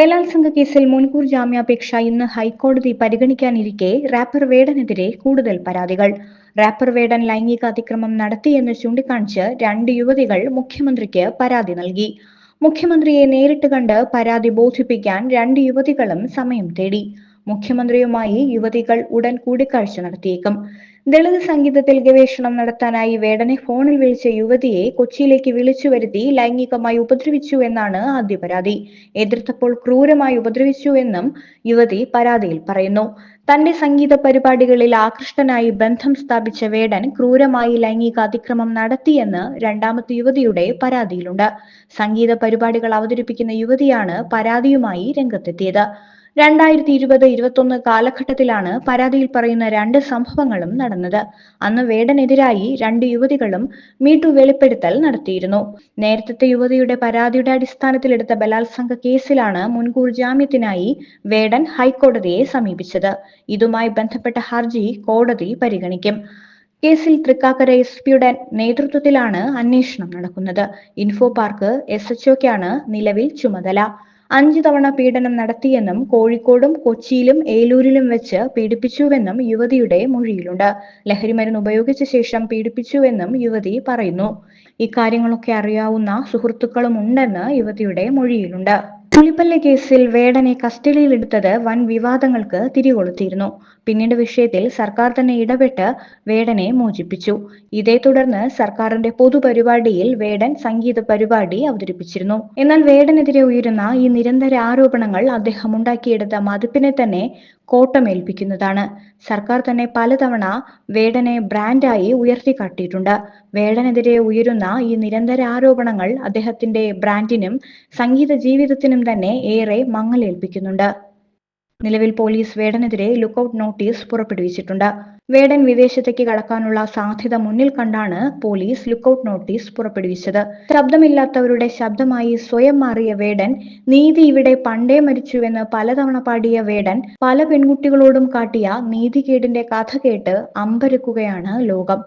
ബലാത്സംഗ കേസിൽ മുൻകൂർ ജാമ്യാപേക്ഷ ഇന്ന് ഹൈക്കോടതി പരിഗണിക്കാനിരിക്കെ റാപ്പർ വേടനെതിരെ കൂടുതൽ പരാതികൾ. റാപ്പർ വേടൻ ലൈംഗിക അതിക്രമം നടത്തിയെന്ന് ചൂണ്ടിക്കാണിച്ച് രണ്ട് യുവതികൾ മുഖ്യമന്ത്രിക്ക് പരാതി നൽകി. മുഖ്യമന്ത്രിയെ നേരിട്ട് കണ്ട് പരാതി ബോധിപ്പിക്കാൻ രണ്ട് യുവതികളും സമയം തേടി. മുഖ്യമന്ത്രിയുമായി യുവതികൾ ഉടൻ കൂടിക്കാഴ്ച നടത്തിയേക്കും. ദളിത് സംഗീതത്തിൽ ഗവേഷണം നടത്താനായി വേടനെ ഫോണിൽ വിളിച്ച യുവതിയെ കൊച്ചിയിലേക്ക് വിളിച്ചു വരുത്തി ലൈംഗികമായി ഉപദ്രവിച്ചു എന്നാണ് ആദ്യ പരാതി. എതിർത്തപ്പോൾ ക്രൂരമായി ഉപദ്രവിച്ചു എന്നും യുവതി പരാതിയിൽ പറയുന്നു. തന്റെ സംഗീത പരിപാടികളിൽ ആകൃഷ്ടനായി ബന്ധം സ്ഥാപിച്ച വേടൻ ക്രൂരമായി ലൈംഗിക അതിക്രമം നടത്തിയെന്ന് രണ്ടാമത്തെ യുവതിയുടെ പരാതിയിലുണ്ട്. സംഗീത പരിപാടികൾ അവതരിപ്പിക്കുന്ന യുവതിയാണ് പരാതിയുമായി രംഗത്തെത്തിയത്. രണ്ടായിരത്തി ഇരുപത് ഇരുപത്തൊന്ന് കാലഘട്ടത്തിലാണ് പരാതിയിൽ പറയുന്ന രണ്ട് സംഭവങ്ങളും നടന്നത്. അന്ന് വേടനെതിരായി രണ്ട് യുവതികളും മീട്ടു വെളിപ്പെടുത്തൽ നടത്തിയിരുന്നു. നേരത്തെ യുവതിയുടെ പരാതിയുടെ അടിസ്ഥാനത്തിലെടുത്ത ബലാത്സംഗ കേസിലാണ് മുൻകൂർ ജാമ്യത്തിനായി വേടൻ ഹൈക്കോടതിയെ സമീപിച്ചത്. ഇതുമായി ബന്ധപ്പെട്ട ഹർജി കോടതി പരിഗണിക്കും. കേസിൽ തൃക്കാക്കര എസ് പിയുടെ നേതൃത്വത്തിലാണ് അന്വേഷണം നടക്കുന്നത്. ഇൻഫോ പാർക്ക് എസ് എച്ച്ഒക്കാണ് നിലവിൽ ചുമതല. അഞ്ചു തവണ പീഡനം നടത്തിയെന്നും കോഴിക്കോടും കൊച്ചിയിലും ഏലൂരിലും വെച്ച് പീഡിപ്പിച്ചുവെന്നും യുവതിയുടെ മൊഴിയിലുണ്ട്. ലഹരിമരുന്ന് ഉപയോഗിച്ച ശേഷം പീഡിപ്പിച്ചുവെന്നും യുവതി പറയുന്നു. ഇക്കാര്യങ്ങളൊക്കെ അറിയാവുന്ന സുഹൃത്തുക്കളും ഉണ്ടെന്ന് യുവതിയുടെ മൊഴിയിലുണ്ട്. പുലിപ്പള്ളി കേസിൽ വേടനെ കസ്റ്റഡിയിലെടുത്തത് വൻ വിവാദങ്ങൾക്ക് തിരികൊളുത്തിയിരുന്നു. പിന്നീട് വിഷയത്തിൽ സർക്കാർ തന്നെ ഇടപെട്ട് വേടനെ മോചിപ്പിച്ചു. ഇതേ തുടർന്ന് സർക്കാരിന്റെ പൊതുപരിപാടിയിൽ വേടൻ സംഗീത പരിപാടി അവതരിപ്പിച്ചിരുന്നു. എന്നാൽ വേടനെതിരെ ഉയരുന്ന ഈ നിരന്തര ആരോപണങ്ങൾ അദ്ദേഹം ഉണ്ടാക്കിയെടുത്ത മതിപ്പിനെ തന്നെ കോട്ടമേൽപ്പിക്കുന്നതാണ്. സർക്കാർ തന്നെ പലതവണ വേടനെ ബ്രാൻഡായി ഉയർത്തിക്കാട്ടിയിട്ടുണ്ട്. വേടനെതിരെ ഉയരുന്ന ഈ നിരന്തര ആരോപണങ്ങൾ അദ്ദേഹത്തിന്റെ ബ്രാൻഡിനും സംഗീത ജീവിതത്തിനും തന്നെ ഏറെ മങ്ങലേൽപ്പിക്കുന്നുണ്ട്. നിലവിൽ പോലീസ് വേടനെതിരെ ലുക്കൌട്ട് നോട്ടീസ് പുറപ്പെടുവിച്ചിട്ടുണ്ട്. വേടൻ വിദേശത്തേക്ക് കടക്കാനുള്ള സാധ്യത മുന്നിൽ കണ്ടാണ് പോലീസ് ലുക്കൌട്ട് നോട്ടീസ് പുറപ്പെടുവിച്ചത്. ശബ്ദമില്ലാത്തവരുടെ ശബ്ദമായി സ്വയം മാറിയ വേടൻ നീതി ഇവിടെ പണ്ടേ മരിച്ചുവെന്ന് പലതവണ പാടിയ വേടൻ പല പെൺകുട്ടികളോടും കാട്ടിയ നീതികേടിന്റെ കഥ കേട്ട് അമ്പരക്കുകയാണ് ലോകം.